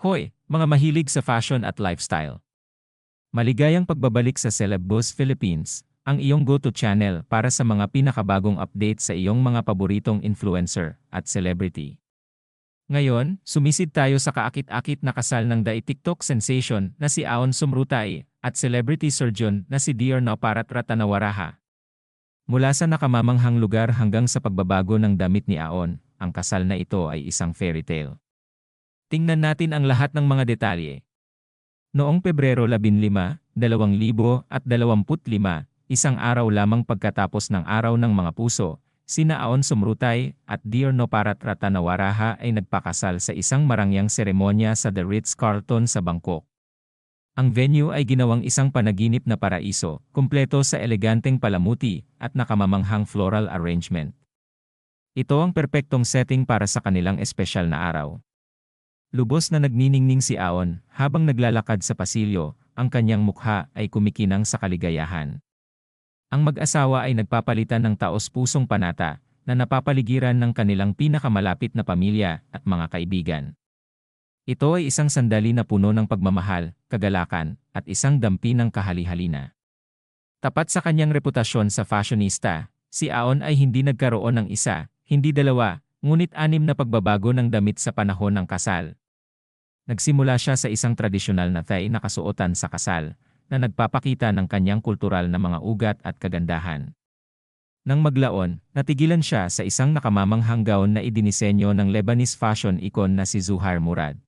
Hoy, mga mahilig sa fashion at lifestyle. Maligayang pagbabalik sa Celeb Boss Philippines, ang iyong go-to channel para sa mga pinakabagong update sa iyong mga paboritong influencer at celebrity. Ngayon, sumisid tayo sa kaakit-akit na kasal ng dai TikTok sensation na si Aon Sumrutay at celebrity surgeon na si Dior Naparat Ratanawaraha. Mula sa nakamamanghang lugar hanggang sa pagbabago ng damit ni Aon, ang kasal na ito ay isang fairy tale. Tingnan natin ang lahat ng mga detalye. Noong Pebrero 15, 2025, isang araw lamang pagkatapos ng Araw ng Mga Puso, sina Aon Sumrutay at Dear Noparat Ratanawaraha ay nagpakasal sa isang marangyang seremonya sa The Ritz-Carlton sa Bangkok. Ang venue ay ginawang isang panaginip na paraiso, kumpleto sa eleganteng palamuti at nakamamanghang floral arrangement. Ito ang perpektong setting para sa kanilang espesyal na araw. Lubos na nagniningning si Aon habang naglalakad sa pasilyo, ang kanyang mukha ay kumikinang sa kaligayahan. Ang mag-asawa ay nagpapalitan ng taos-pusong panata na napapaligiran ng kanilang pinakamalapit na pamilya at mga kaibigan. Ito ay isang sandali na puno ng pagmamahal, kagalakan, at isang dampi ng kahali-halina. Tapat sa kanyang reputasyon sa fashionista, si Aon ay hindi nagkaroon ng isa, hindi dalawa, ngunit anim na pagbabago ng damit sa panahon ng kasal. Nagsimula siya sa isang tradisyonal na tay na kasuotan sa kasal, na nagpapakita ng kanyang kultural na mga ugat at kagandahan. Nang maglaon, natigilan siya sa isang nakamamanghang gown na idinisenyo ng Lebanese fashion icon na si Zuhair Murad.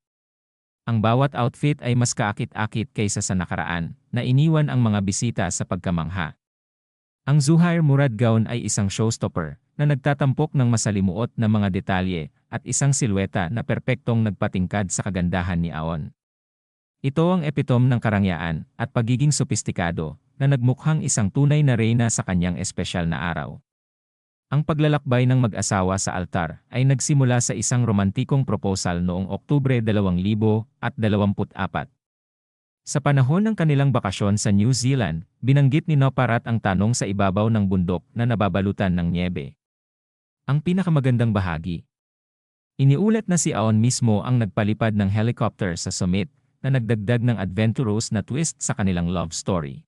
Ang bawat outfit ay mas kaakit-akit kaysa sa nakaraan, na iniwan ang mga bisita sa pagkamangha. Ang Zuhair Murad gown ay isang showstopper, na nagtatampok ng masalimuot na mga detalye, at isang silweta na perpektong nagpatingkad sa kagandahan ni Aon. Ito ang epitom ng karangyaan at pagiging sopistikado na nagmukhang isang tunay na reyna sa kanyang espesyal na araw. Ang paglalakbay ng mag-asawa sa altar ay nagsimula sa isang romantikong proposal noong Oktubre 2024. Sa panahon ng kanilang bakasyon sa New Zealand, binanggit ni Noparat ang tanong sa ibabaw ng bundok na nababalutan ng niebe. Ang pinakamagandang bahagi. Iniulat na si Aon mismo ang nagpalipad ng helicopter sa summit na nagdagdag ng adventurous na twist sa kanilang love story.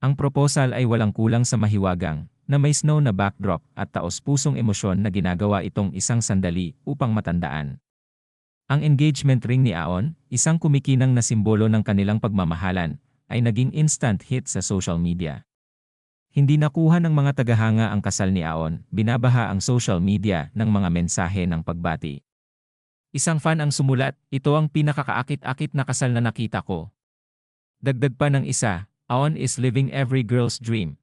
Ang proposal ay walang kulang sa mahiwagang, na may snow na backdrop at taos-pusong emosyon na ginagawa itong isang sandali upang matandaan. Ang engagement ring ni Aon, isang kumikinang na simbolo ng kanilang pagmamahalan, ay naging instant hit sa social media. Hindi nakuha ng mga tagahanga ang kasal ni Aon, binabaha ang social media ng mga mensahe ng pagbati. Isang fan ang sumulat, ito ang pinakakaakit-akit na kasal na nakita ko. Dagdag pa ng isa, Aon is living every girl's dream.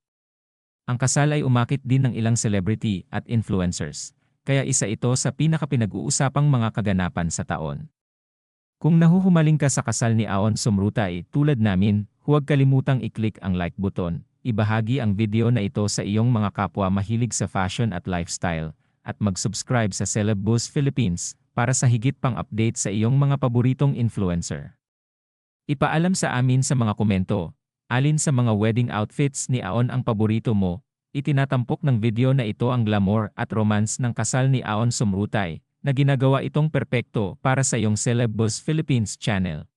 Ang kasal ay umakit din ng ilang celebrity at influencers, kaya isa ito sa pinakapinag-uusapang mga kaganapan sa taon. Kung nahuhumaling ka sa kasal ni Aon Sumrutay tulad namin, huwag kalimutang i-click ang like button, ibahagi ang video na ito sa iyong mga kapwa mahilig sa fashion at lifestyle, at mag-subscribe sa Celeb Boost Philippines para sa higit pang update sa iyong mga paboritong influencer. Ipaalam sa amin sa mga komento, alin sa mga wedding outfits ni Aon ang paborito mo, itinatampok ng video na ito ang glamour at romance ng kasal ni Aon Sumrutay, na ginagawa itong perpekto para sa iyong Celeb Philippines channel.